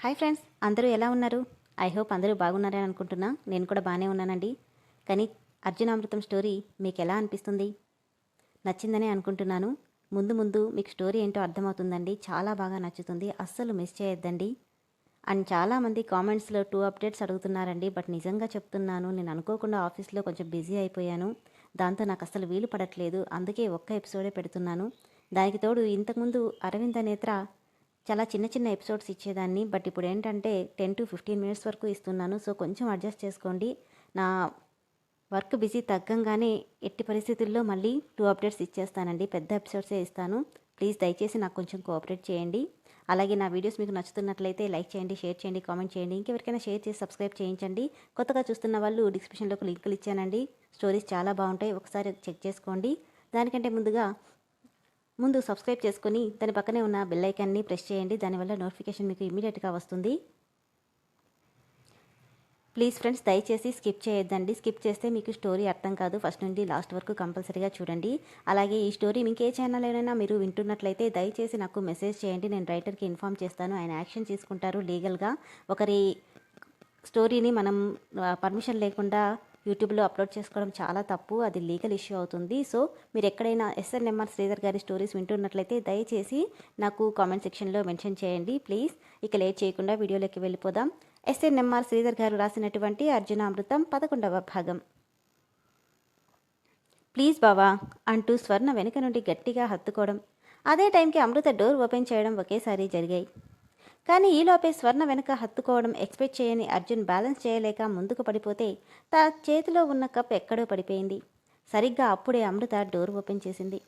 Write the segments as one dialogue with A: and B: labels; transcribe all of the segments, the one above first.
A: Hi friends అందరూ ఎలా ఉన్నారు? ఐ హోప్ అందరూ బాగున్నారని అనుకుంటున్నా. నేను కూడా బాగానే ఉన్నానండి. కానీ అర్జునామృతం స్టోరీ మీకు ఎలా అనిపిస్తుంది? నచ్చిందనే అనుకుంటున్నాను. ముందు ముందు మీకు స్టోరీ ఏంటో అర్థమవుతుందండి. చాలా బాగా నచ్చుతుంది. అస్సలు మిస్ చేయొద్దండి. అండ్ చాలామంది కామెంట్స్లో టూ అప్డేట్స్ అడుగుతున్నారండి. బట్ నిజంగా చెప్తున్నాను నేను అనుకోకుండా ఆఫీస్లో కొంచెం బిజీ అయిపోయాను. దాంతో నాకు అసలు వీలు పడట్లేదు. అందుకే ఒక్క ఎపిసోడే పెడుతున్నాను. దానికి తోడు ఇంతకుముందు అరవింద నేత్ర చాలా చిన్న చిన్న ఎపిసోడ్స్ ఇచ్చేదాన్ని. బట్ ఇప్పుడు ఏంటంటే టెన్ టు ఫిఫ్టీన్ మినిట్స్ వరకు ఇస్తున్నాను. సో కొంచెం అడ్జస్ట్ చేసుకోండి. నా వర్క్ బిజీ తగ్గంగానే ఎట్టి పరిస్థితుల్లో మళ్ళీ టూ అప్డేట్స్ ఇచ్చేస్తానండి. పెద్ద ఎపిసోడ్సే ఇస్తాను. ప్లీజ్ దయచేసి నాకు కొంచెం కోఆపరేట్ చేయండి. అలాగే నా వీడియోస్ మీకు నచ్చుతున్నట్లయితే లైక్ చేయండి షేర్ చేయండి కామెంట్ చేయండి. ఇంకెవరికైనా షేర్ చేసి సబ్స్క్రైబ్ చేయించండి. కొత్తగా చూస్తున్న వాళ్ళు డిస్క్రిప్షన్లోకి లింకులు ఇచ్చానండి. స్టోరీస్ చాలా బాగుంటాయి. ఒకసారి చెక్ చేసుకోండి. దానికంటే ముందుగా ముందు సబ్స్క్రైబ్ చేసుకుని దాని పక్కనే ఉన్న బెల్ ఐకాన్ని ప్రెస్ చేయండి. దానివల్ల నోటిఫికేషన్ మీకు ఇమీడియట్గా వస్తుంది. ప్లీజ్ ఫ్రెండ్స్ దయచేసి స్కిప్ చేయొద్దండి. స్కిప్ చేస్తే మీకు స్టోరీ అర్థం కాదు. ఫస్ట్ నుండి లాస్ట్ వరకు కంపల్సరీగా చూడండి. అలాగే ఈ స్టోరీ మీకు ఏ ఛానల్ అయినా మీరు వింటున్నట్లయితే దయచేసి నాకు మెసేజ్ చేయండి. నేను రైటర్కి ఇన్ఫామ్ చేస్తాను. ఆయన యాక్షన్ తీసుకుంటారు లీగల్గా ఒకరి స్టోరీని మనం పర్మిషన్ లేకుండా యూట్యూబ్లో అప్లోడ్ చేసుకోవడం చాలా తప్పు అది లీగల్ ఇష్యూ అవుతుంది. సో మీరు ఎక్కడైనా ఎస్ఎన్ఎంఆర్ శ్రీధర్ గారి స్టోరీస్ వింటున్నట్లయితే దయచేసి నాకు కామెంట్ సెక్షన్లో మెన్షన్ చేయండి ప్లీజ్. ఇక లేట్ చేయకుండా వీడియోలోకి వెళ్ళిపోదాం. ఎస్ఎన్ఎంఆర్ శ్రీధర్ గారు రాసినటువంటి అర్జునామృతం పదకొండవ భాగం. ప్లీజ్ బావా అంటూ స్వర్ణ వెనుక నుండి గట్టిగా హత్తుకోవడం. అదే టైంకి అమృత డోర్ ఓపెన్ చేయడం ఒకేసారి జరిగాయి. కానీ ఈలోపే స్వర్ణ వెనుక హత్తుకోవడం ఎక్స్పెక్ట్ చేయని అర్జున్ బ్యాలెన్స్ చేయలేక ముందుకు పడిపోతే తన చేతిలో ఉన్న కప్ ఎక్కడో పడిపోయింది. సరిగ్గా అప్పుడే అమృత డోర్ ఓపెన్ చేసింది.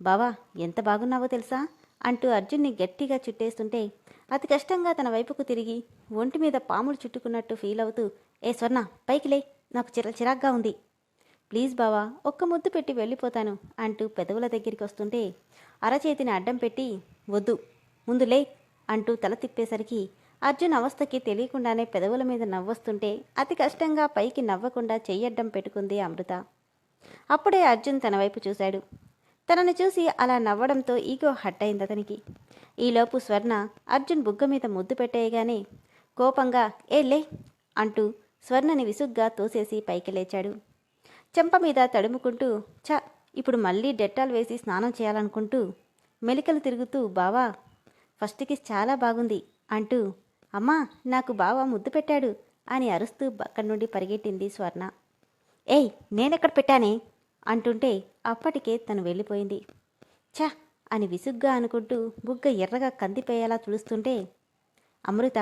A: బావా ఎంత బాగున్నావో తెలుసా? అంటూ అర్జున్ని గట్టిగా చుట్టేస్తుంటే అతి కష్టంగా తన వైపుకు తిరిగి ఒంటి మీద పాములు చుట్టుకున్నట్టు ఫీల్ అవుతూ ఏ స్వర్ణ పైకి లే నాకు చిర చిరాగ్గా ఉంది. ప్లీజ్ బావా ఒక్క ముద్దు పెట్టి వెళ్ళిపోతాను అంటూ పెదవుల దగ్గరికి వస్తుంటే అరచేతిని అడ్డం పెట్టి వద్దు ముందు లే అంటూ తల తిప్పేసరికి అర్జున్ అవస్థకి తెలియకుండానే పెదవుల మీద నవ్వొస్తుంటే అతి కష్టంగా పైకి నవ్వకుండా చెయ్యడ్డం పెట్టుకుంది అమృత. అప్పుడే అర్జున్ తన వైపు చూశాడు. తనని చూసి అలా నవ్వడంతో ఈగో హట్ అయింది అతనికి. ఈలోపు స్వర్ణ అర్జున్ బుగ్గ మీద ముద్దు పెట్టేయగానే కోపంగా ఏ లే అంటూ స్వర్ణని విసుగ్గా తోసేసి పైకి లేచాడు. చెంప మీద తడుముకుంటూ చ ఇప్పుడు మళ్ళీ డెట్టాల్ వేసి స్నానం చేయాలనుకుంటూ మెలికలు తిరుగుతూ బావా ఫస్ట్ కిస్ చాలా బాగుంది అంటూ అమ్మా నాకు బావ ముద్దు పెట్టాడు అని అరుస్తూ అక్కడి నుండి పరిగెట్టింది స్వర్ణ. ఏయ్ నేనెక్కడ పెట్టానే? అంటుంటే అప్పటికే తను వెళ్ళిపోయింది. ఛ! అని విసుగ్గా అనుకుంటూ బుగ్గ ఎర్రగా కందిపోయేలా తుడుస్తుంటే అమృత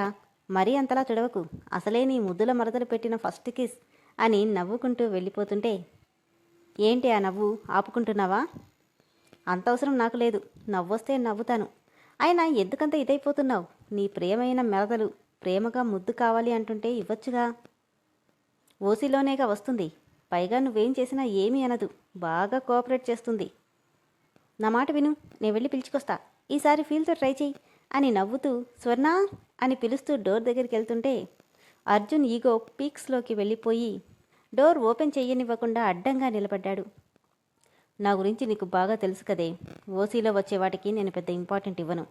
A: మరీ అంతలా తుడవకు. అసలే నీ ముద్దుల మరదలు పెట్టిన ఫస్ట్ కిస్ అని నవ్వుకుంటూ వెళ్ళిపోతుంటే ఏంటి ఆ నవ్వు? ఆపుకుంటున్నావా? అంత అవసరం నాకు లేదు. నవ్వొస్తే నవ్వుతాను. అయినా ఎందుకంత ఇదైపోతున్నావు? నీ ప్రియమైన మెరదలు ప్రేమగా ముద్దు కావాలి అంటుంటే ఇవ్వచ్చుగా. ఓసీలోనేగా వస్తుంది. పైగా నువ్వేం చేసినా ఏమీ అనదు. బాగా కోఆపరేట్ చేస్తుంది. నా మాట విను. నేను వెళ్ళి పిలుచుకొస్తా. ఈసారి ఫీల్తో ట్రై చెయ్యి అని నవ్వుతూ స్వర్ణ అని పిలుస్తూ డోర్ దగ్గరికి వెళ్తుంటే అర్జున్ ఈగో పీక్స్లోకి వెళ్ళిపోయి డోర్ ఓపెన్ చెయ్యనివ్వకుండా అడ్డంగా నిలబడ్డాడు. నా గురించి నీకు బాగా తెలుసు కదే. ఓసీలో వచ్చే వాటికి నేను పెద్ద ఇంపార్టెంట్ ఇవ్వను.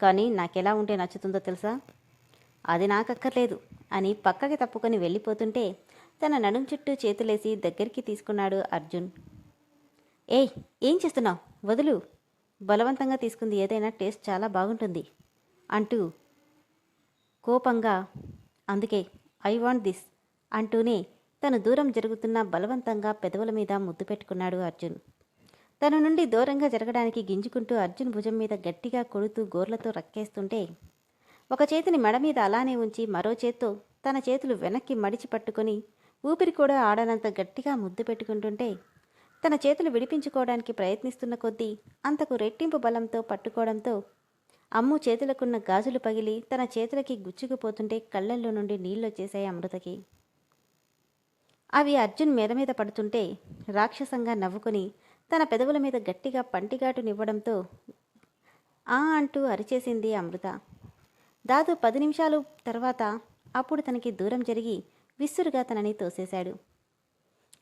A: కానీ నాకెలా ఉంటే నచ్చుతుందో తెలుసా? అది నాకక్కర్లేదు. అని పక్కకి తప్పుకొని వెళ్ళిపోతుంటే తన నడుం చుట్టూ చేతులేసి దగ్గరికి తీసుకున్నాడు అర్జున్. ఏయ్ ఏం చేస్తున్నావు? వదులు. బలవంతంగా తీసుకుంది ఏదైనా టేస్ట్ చాలా బాగుంటుంది అంటూ కోపంగా అందుకే ఐ వాంట్ దిస్ అంటూనే తను దూరం జరుగుతున్న బలవంతంగా పెదవుల మీద ముద్దు పెట్టుకున్నాడు అర్జున్. తన నుండి దూరంగా జరగడానికి గింజుకుంటూ అర్జున్ భుజం మీద గట్టిగా కొడుతూ గోర్లతో రక్కేస్తుంటే ఒక చేతిని మెడ మీద అలానే ఉంచి మరో చేత్తో తన చేతులు వెనక్కి మడిచి పట్టుకొని ఊపిరి కూడా ఆడనంత గట్టిగా ముద్దు పెట్టుకుంటుంటే తన చేతులు విడిపించుకోవడానికి ప్రయత్నిస్తున్న కొద్దీ అంతకు రెట్టింపు బలంతో పట్టుకోవడంతో అమ్ము చేతులకున్న గాజులు పగిలి తన చేతులకి గుచ్చుకుపోతుంటే కళ్ళల్లో నుండి నీళ్ళొచ్చేశాయి అమృతకి అవి అర్జున్ మీద మీద పడుతుంటే రాక్షసంగా నవ్వుకొని తన పెదవుల మీద గట్టిగా పంటిగాటునివ్వడంతో ఆ అంటూ అరిచేసింది అమృత. దాదు పది నిమిషాలు తర్వాత అప్పుడు తనకి దూరం జరిగి విస్సురుగా తనని తోసేశాడు.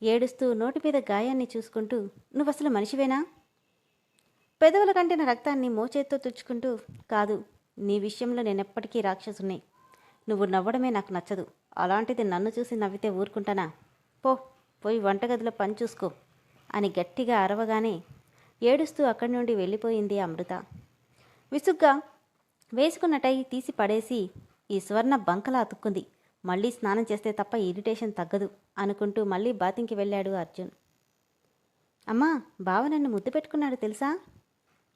A: ఏడుస్తూ నోటి మీద గాయాన్ని చూసుకుంటూ నువ్వసలు మనిషివేనా? పెదవుల కంటిన రక్తాన్ని మోచేత్తో తుడుచుకుంటూ కాదు నీ విషయంలో నేనెప్పటికీ రాక్షసునే నువ్వు నవ్వడమే నాకు నచ్చదు. అలాంటిది నన్ను చూసి నవ్వితే ఊరుకుంటానా? పో పోయి వంటగదిలో పని చూసుకో. అని గట్టిగా అరవగానే ఏడుస్తూ అక్కడి నుండి వెళ్ళిపోయింది అమృత. విసుగ్గా వేసుకున్న టై తీసి పడేసి ఈ స్వర్ణ బంకలా అతుక్కుంది. మళ్ళీ స్నానం చేస్తే తప్ప ఇరిటేషన్ తగ్గదు అనుకుంటూ మళ్ళీ బాతింకి వెళ్ళాడు అర్జున్. అమ్మా బావ నన్ను ముద్దు పెట్టుకున్నాడు తెలుసా?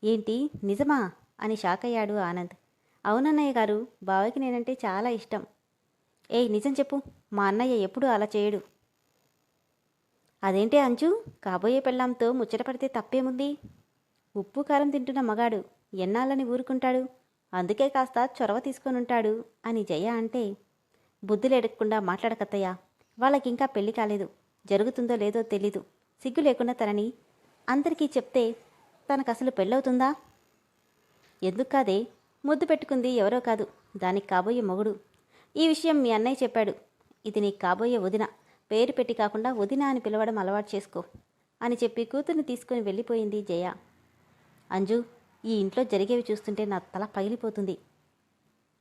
A: ఏంటి నిజమా? అని షాక్ అయ్యాడు ఆనంద్. అవునన్నయ్య గారు బావకి నేనంటే చాలా ఇష్టం. ఏయ్ నిజం చెప్పు. మా అన్నయ్య ఎప్పుడూ అలా చేయడు. అదేంటి అంజు? కాబోయే పెళ్ళాంతో ముచ్చటపడితే తప్పేముంది? ఉప్పు కారం తింటున్న మగాడు ఎన్నాళ్ళని ఊరుకుంటాడు? అందుకే కాస్త చొరవ తీసుకొని ఉంటాడు అని జయ అంటే బుద్ధులేడకుండా మాట్లాడకత్తయ్య. వాళ్ళకింకా పెళ్ళి కాలేదు. జరుగుతుందో లేదో తెలీదు. సిగ్గు లేకుండా తనని అందరికీ చెప్తే తనకు అసలు పెళ్ళవుతుందా? ఎందుకు కాదే? ముద్దు పెట్టుకుంది ఎవరో కాదు. దానికి కాబోయే మొగుడు. ఈ విషయం మీ అన్నయ్య చెప్పాడు. ఇది నీకు కాబోయే వదిన. పేరు పెట్టి కాకుండా వదిన అని పిలవడం అలవాటు చేసుకో అని చెప్పి కూతుర్ని తీసుకుని వెళ్ళిపోయింది జయ. అంజు ఈ ఇంట్లో జరిగేవి చూస్తుంటే నా తల పగిలిపోతుంది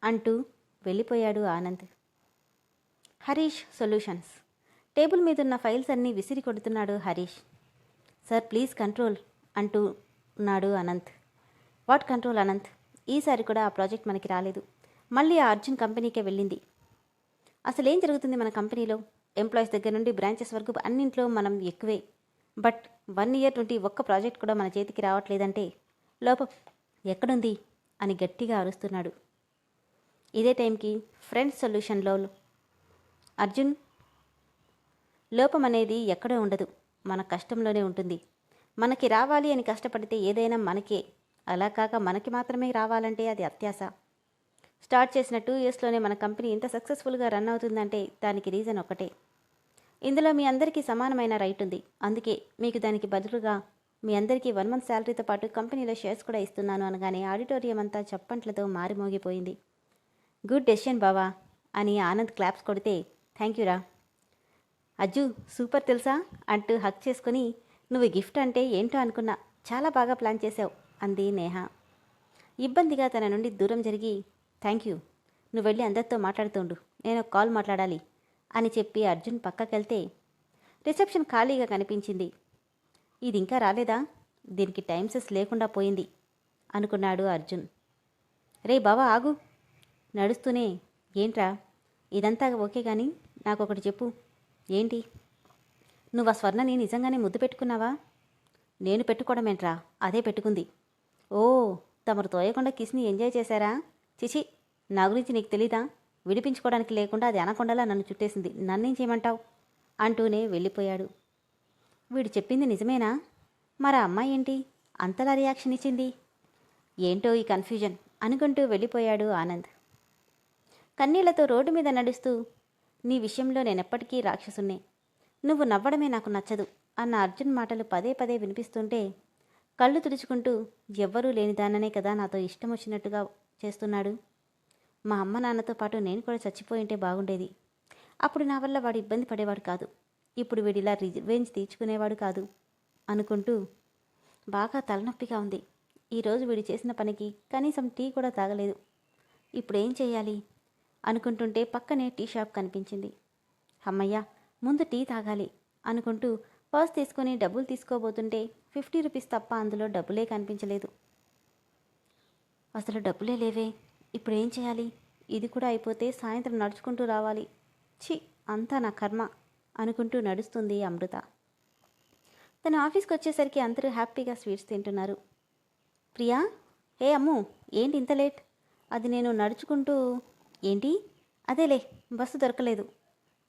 A: అంటూ వెళ్ళిపోయాడు ఆనంద్. హరీష్ సొల్యూషన్స్. టేబుల్ మీద ఉన్న ఫైల్స్ అన్నీ విసిరి కొడుతున్నాడు హరీష్. సార్ ప్లీజ్ కంట్రోల్ అంటూ ఉన్నాడు అనంత్. What control Anant? ఈసారి కూడా ఆ ప్రాజెక్ట్ మనకి రాలేదు. మళ్ళీ ఆ అర్జున్ కంపెనీకే వెళ్ళింది. అసలు ఏం జరుగుతుంది మన కంపెనీలో? ఎంప్లాయీస్ దగ్గర నుండి బ్రాంచెస్ వరకు అన్నింట్లో మనం ఎక్కువే. బట్ వన్ ఇయర్ నుండి ఒక్క ప్రాజెక్ట్ కూడా మన చేతికి రావట్లేదంటే లోపం ఎక్కడుంది అని గట్టిగా అరుస్తున్నాడు. ఇదే టైంకి ఫ్రెండ్స్ సొల్యూషన్లో అర్జున్ లోపం అనేది ఎక్కడో ఉండదు. మన కష్టంలోనే ఉంటుంది. మనకి రావాలి అని కష్టపడితే ఏదైనా మనకే. అలా కాక మనకి మాత్రమే రావాలంటే అది అత్యాశ. స్టార్ట్ చేసిన టూ ఇయర్స్లోనే మన కంపెనీ ఇంత సక్సెస్ఫుల్గా రన్ అవుతుందంటే దానికి రీజన్ ఒకటే. ఇందులో మీ అందరికీ సమానమైన రైట్ ఉంది. అందుకే మీకు దానికి బదులుగా మీ అందరికీ వన్ మంత్ శాలరీతో పాటు కంపెనీలో షేర్స్ కూడా ఇస్తున్నాను అనగానే ఆడిటోరియం అంతా చప్పంట్లతో మారిమోగిపోయింది గుడ్ డెసిషన్ బావా అని ఆనంద్ క్లాప్స్ కొడితే థ్యాంక్ యూరా అజ్జు సూపర్ తెలుసా? అంటూ హక్ చేసుకుని నువ్వు గిఫ్ట్ అంటే ఏంటో అనుకున్నా చాలా బాగా ప్లాన్ చేసావు అంది నేహ. ఇబ్బందిగా తన నుండి దూరం జరిగి థ్యాంక్ యూ నువ్వు వెళ్ళి అందరితో మాట్లాడుతుండు నేను ఒక కాల్ మాట్లాడాలి. అని చెప్పి అర్జున్ పక్కకెళ్తే రిసెప్షన్ ఖాళీగా కనిపించింది. ఇది ఇంకా రాలేదా? దీనికి టైం సెస్ లేకుండా పోయింది అనుకున్నాడు అర్జున్. రే బావా ఆగు. నడుస్తూనే. ఏంట్రా? ఇదంతా ఓకే కానీ నాకు ఒకటి చెప్పు. ఏంటి? నువ్వు ఆ స్వర్ణని నిజంగానే ముద్దు పెట్టుకున్నావా? నేను పెట్టుకోవడమేంట్రా? అదే పెట్టుకుంది. ఓ తమరు తోయకుండా కిస్ని ఎంజాయ్ చేశారా? చిచి నా గురించి నీకు తెలీదా? విడిపించుకోవడానికి లేకుండా అది అనకొండలా నన్ను చుట్టేసింది. నన్నేం చేయమంటావు? అంటూనే వెళ్ళిపోయాడు. వీడు చెప్పింది నిజమేనా? మరి అమ్మాయి ఏంటి? అంతలా రియాక్షన్ ఇచ్చింది? ఏంటో ఈ కన్ఫ్యూజన్ అనుకుంటూ వెళ్ళిపోయాడు ఆనంద్. కన్నీళ్ళతో రోడ్డు మీద నడుస్తూ నీ విషయంలో నేనెప్పటికీ రాక్షసున్నే నువ్వు నవ్వడమే నాకు నచ్చదు అన్న అర్జున్ మాటలు పదే పదే వినిపిస్తుంటే కళ్ళు తుడుచుకుంటూ ఎవ్వరూ లేనిదాననే కదా నాతో ఇష్టం వచ్చినట్టుగా చేస్తున్నాడు. మా అమ్మ నాన్నతో పాటు నేను కూడా చచ్చిపోయింటే బాగుండేది. అప్పుడు నా వల్ల వాడు ఇబ్బంది పడేవాడు కాదు. ఇప్పుడు వీడిలా రివెంజ్ తీర్చుకునేవాడు కాదు అనుకుంటూ బాగా తలనొప్పిగా ఉంది. ఈరోజు వీడు చేసిన పనికి కనీసం టీ కూడా తాగలేదు. ఇప్పుడు ఏం చేయాలి? అనుకుంటుంటే పక్కనే టీ షాప్ కనిపించింది. అమ్మయ్య ముందు టీ తాగాలి అనుకుంటూ పర్స్ తీసుకొని డబ్బులు తీసుకోబోతుంటే ఫిఫ్టీ రూపీస్ తప్ప అందులో డబ్బులే కనిపించలేదు. అసలు డబ్బులే లేవే. ఇప్పుడు ఏం చేయాలి? ఇది కూడా అయిపోతే సాయంత్రం నడుచుకుంటూ రావాలి. ఛీ అంతా నా కర్మ అనుకుంటూ నడుస్తుంది అమృత. తను ఆఫీస్కి వచ్చేసరికి అందరూ హ్యాపీగా స్వీట్స్ తింటున్నారు. ప్రియా ఏ అమ్ము ఏంటి ఇంత లేట్? అది నేను నడుచుకుంటూ ఏంటి? అదేలే బస్సు దొరకలేదు.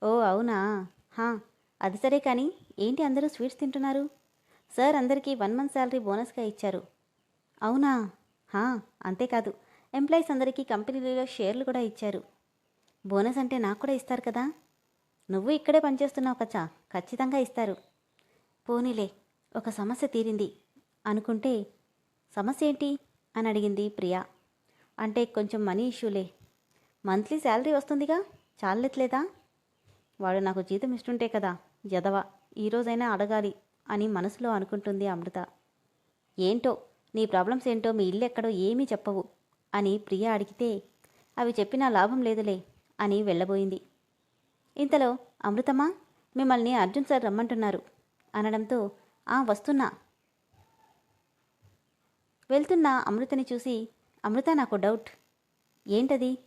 A: ఓ అవునా? హా అది సరే కానీ ఏంటి అందరూ స్వీట్స్ తింటున్నారు? సార్ అందరికీ వన్ మంత్ శాలరీ బోనస్గా ఇచ్చారు. అవునా? హా అంతేకాదు ఎంప్లాయీస్ అందరికీ కంపెనీలలో షేర్లు కూడా ఇచ్చారు. బోనస్ అంటే నాకు కూడా ఇస్తారు కదా. నువ్వు ఇక్కడే పనిచేస్తున్నావు కచ్చా? ఖచ్చితంగా ఇస్తారు. పోనీలే ఒక సమస్య తీరింది. అనుకుంటే సమస్య ఏంటి? అని అడిగింది ప్రియా. అంటే కొంచెం మనీ ఇష్యూలే. మంత్లీ శాలరీ వస్తుందిగా? చాలెట్లేదా? వాడు నాకు జీతం ఇస్తుంటే కదా యదవ ఈరోజైనా అడగాలి అని మనసులో అనుకుంటుంది అమృత. ఏంటో నీ ప్రాబ్లమ్స్ ఏంటో మీ ఇల్లు ఎక్కడో ఏమీ చెప్పవు. అని ప్రియ అడిగితే అవి చెప్పినా లాభం లేదులే అని వెళ్ళబోయింది. ఇంతలో అమృతమా? మిమ్మల్ని అర్జున్ సార్ రమ్మంటున్నారు అనడంతో ఆ వస్తున్నా. వెళ్తున్న అమృతని చూసి అమృత నాకు డౌట్. ఏంటది?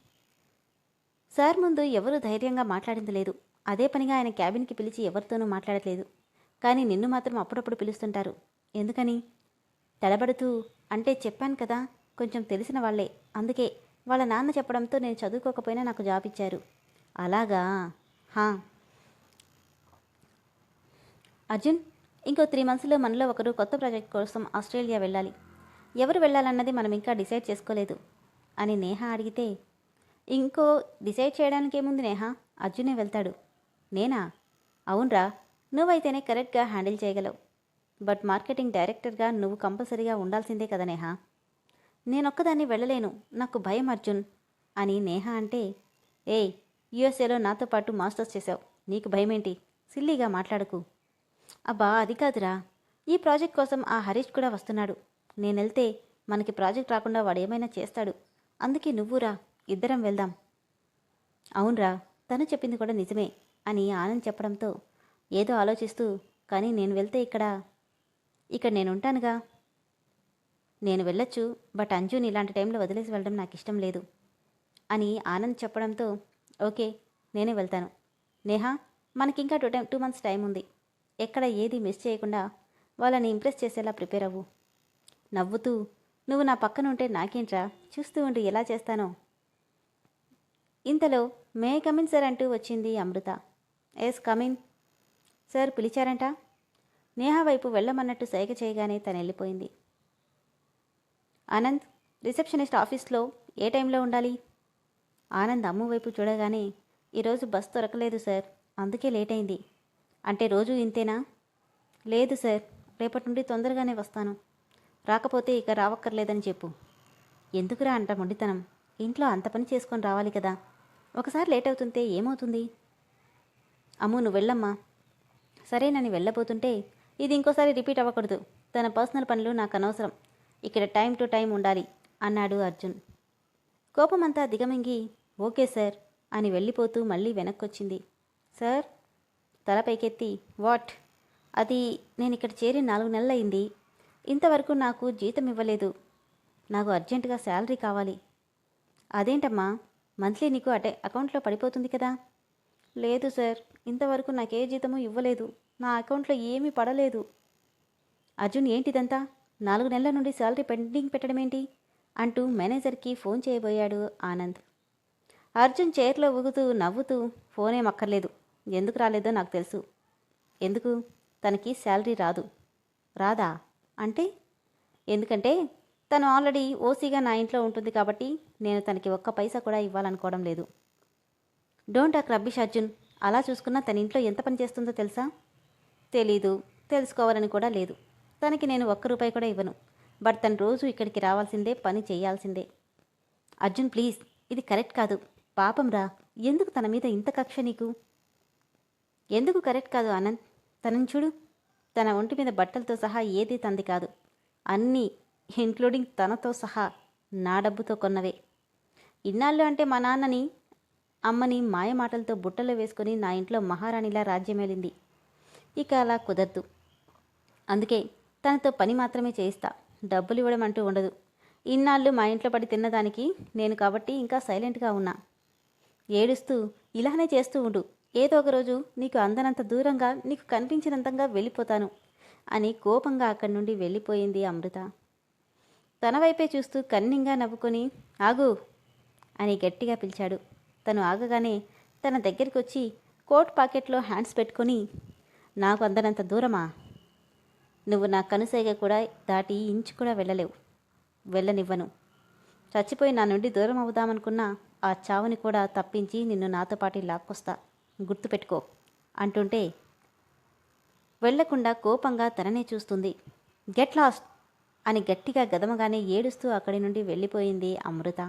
A: సార్ ముందు ఎవరూ ధైర్యంగా మాట్లాడింది లేదు. అదే పనిగా ఆయన క్యాబిన్కి పిలిచి ఎవరితోనూ మాట్లాడట్లేదు. కానీ నిన్ను మాత్రం అప్పుడప్పుడు పిలుస్తుంటారు. ఎందుకని? తడబడుతూ అంటే చెప్పాను కదా కొంచెం తెలిసిన వాళ్ళే. అందుకే వాళ్ళ నాన్న చెప్పడంతో నేను చదువుకోకపోయినా నాకు జాబ్ ఇచ్చారు. అలాగా? హా. అర్జున్ ఇంకో త్రీ మంత్స్లో మనలో ఒకరు కొత్త ప్రాజెక్ట్ కోసం ఆస్ట్రేలియా వెళ్ళాలి. ఎవరు వెళ్ళాలన్నది మనం ఇంకా డిసైడ్ చేసుకోలేదు. అని నేహ అడిగితే ఇంకో డిసైడ్ చేయడానికి ఏముంది నేహ? అర్జునే వెళ్తాడు. నేనా? అవునరా. నువ్వైతేనే కరెక్ట్గా హ్యాండిల్ చేయగలవు. బట్ మార్కెటింగ్ డైరెక్టర్గా నువ్వు కంపల్సరీగా ఉండాల్సిందే కదా నేహా? నేనొక్కదాన్ని వెళ్ళలేను. నాకు భయం అర్జున్. అని నేహ అంటే ఏయ్ యుఎస్ఏలో నాతో పాటు మాస్టర్స్ చేశావు. నీకు భయమేంటి? సిల్లీగా మాట్లాడకు. అబ్బా అది కాదురా. ఈ ప్రాజెక్ట్ కోసం ఆ హరీష్ కూడా వస్తున్నాడు. నేనెళ్తే మనకి ప్రాజెక్ట్ రాకుండా వాడు ఏమైనా చేస్తాడు. అందుకే నువ్వురా ఇద్దరం వెళ్దాం. అవునరా తను చెప్పింది కూడా నిజమే అని ఆనంద్ చెప్పడంతో ఏదో ఆలోచిస్తూ కానీ నేను వెళ్తే ఇక్కడ ఇక్కడ నేను ఉంటానుగా నేను వెళ్ళొచ్చు బట్ అంజుని ఇలాంటి టైంలో వదిలేసి వెళ్ళడం నాకు ఇష్టం లేదు అని ఆనంద్ చెప్పడంతో ఓకే నేనే వెళ్తాను. నేహా మనకింకా two time two months time ఉంది. ఎక్కడ ఏది మిస్ చేయకుండా వాళ్ళని ఇంప్రెస్ చేసేలా ప్రిపేర్ అవ్వు. నవ్వుతూ నువ్వు నా పక్కన ఉంటే నాకేంట్రా? చూస్తూ ఉండి ఎలా చేస్తానో. ఇంతలో మే కమిన్ సార్ అంటూ వచ్చింది Amrutha. Yes come in. Sir పిలిచారంట? Neha వైపు వెళ్ళమన్నట్టు సైగ చేయగానే తను వెళ్ళిపోయింది ఆనంద్ రిసెప్షనిస్ట్ ఆఫీస్లో ఏ టైంలో ఉండాలి? ఆనంద్ అమ్ము వైపు చూడగానే ఈరోజు బస్ దొరకలేదు సార్ అందుకే లేట్ అయింది. అంటే రోజు ఇంతేనా? లేదు సార్ రేపటి నుండి తొందరగానే వస్తాను. రాకపోతే ఇక రావక్కర్లేదని చెప్పు. ఎందుకురా అంట మొండితనం? ఇంట్లో అంత పని చేసుకొని రావాలి కదా. ఒకసారి లేట్ అవుతుంటే ఏమవుతుంది? అమ్ము నువ్వు వెళ్ళమ్మా. సరేనని వెళ్ళబోతుంటే ఇది ఇంకోసారి రిపీట్ అవ్వకూడదు. తన పర్సనల్ పనులు నాకు అనవసరం. ఇక్కడ టైం టు టైం ఉండాలి అన్నాడు అర్జున్. కోపమంతా దిగమింగి ఓకే సార్ అని వెళ్ళిపోతూ మళ్ళీ వెనక్కొచ్చింది. సార్ తల పైకెత్తి వాట్? అది నేను ఇక్కడ చేరి నాలుగు నెలలైంది ఇంతవరకు నాకు జీతం ఇవ్వలేదు. నాకు అర్జెంటుగా శాలరీ కావాలి. అదేంటమ్మా? మంత్లీ నీకు అటే అకౌంట్లో పడిపోతుంది కదా? లేదు సార్ ఇంతవరకు నాకే జీతము ఇవ్వలేదు. నా అకౌంట్లో ఏమీ పడలేదు. అర్జున్ ఏంటిదంతా? నాలుగు నెలల నుండి శాలరీ పెండింగ్ పెట్టడం ఏంటి అంటూ మేనేజర్కి ఫోన్ చేయబోయాడు ఆనంద్. అర్జున్ చైర్లో ఊగుతూ నవ్వుతూ ఫోన్ ఏం అక్కర్లేదు. ఎందుకు రాలేదో నాకు తెలుసు. ఎందుకు? తనకి శాలరీ రాదు. రాదా? అంటే? ఎందుకంటే తను ఆల్రెడీ ఓసీగా నా ఇంట్లో ఉంటుంది కాబట్టి నేను తనకి ఒక్క పైసా కూడా ఇవ్వాలనుకోవడం లేదు. డోంట్ అక్ రబ్బిష్ అర్జున్. అలా చూసుకున్నా తన ఇంట్లో ఎంత పని చేస్తుందో తెలుసా? తెలీదు. తెలుసుకోవాలని కూడా లేదు. తనకి నేను ఒక్క రూపాయి కూడా ఇవ్వను. బట్ తను రోజు ఇక్కడికి రావాల్సిందే పని చేయాల్సిందే. అర్జున్ ప్లీజ్ ఇది కరెక్ట్ కాదు. పాపం రా ఎందుకు తన మీద ఇంత కక్ష నీకు? ఎందుకు కరెక్ట్ కాదు అనంత్? తనని చూడు తన ఒంటి మీద బట్టలతో సహా ఏదీ తంది కాదు. అన్నీ ఇంక్లూడింగ్ తనతో సహా నా డబ్బుతో కొన్నవే. ఇన్నాళ్ళు అంటే మా నాన్నని అమ్మని మాయమాటలతో బుట్టలో వేసుకుని నా ఇంట్లో మహారాణిలా రాజ్యమేలింది. ఇక అలా కుదరదు. అందుకే తనతో పని మాత్రమే చేయిస్తా. డబ్బులు ఇవ్వడం అంటూ ఉండదు. ఇన్నాళ్ళు మా ఇంట్లో పడి తిన్నదానికి నేను కాబట్టి ఇంకా సైలెంట్గా ఉన్నా. ఏడుస్తూ ఇలానే చేస్తూ ఉండు. ఏదో ఒక రోజు నీకు అందనంత దూరంగా నీకు కనిపించినంతంగా వెళ్ళిపోతాను అని కోపంగా అక్కడి నుండి వెళ్ళిపోయింది అమృత. తన వైపే చూస్తూ కన్నింగా నవ్వుకొని ఆగు అని గట్టిగా పిలిచాడు. తను ఆగగానే తన దగ్గరికి వచ్చి కోట్ పాకెట్లో హ్యాండ్స్ పెట్టుకొని నాకు అందనంత దూరమా? నువ్వు నా కనుసైగ కూడా దాటి ఇంచు కూడా వెళ్ళలేవు. వెళ్ళనివ్వను. చచ్చిపోయి నా నుండి దూరం అవుదామనుకున్నా ఆ చావుని కూడా తప్పించి నిన్ను నాతో పాటు లాక్కొస్తా. గుర్తుపెట్టుకో అంటుంటే వెళ్ళకుండా కోపంగా తననే చూస్తుంది. గెట్ లాస్ట్ అని గట్టిగా గదమగానే ఏడుస్తూ అక్కడి నుండి వెళ్ళిపోయింది అమృత.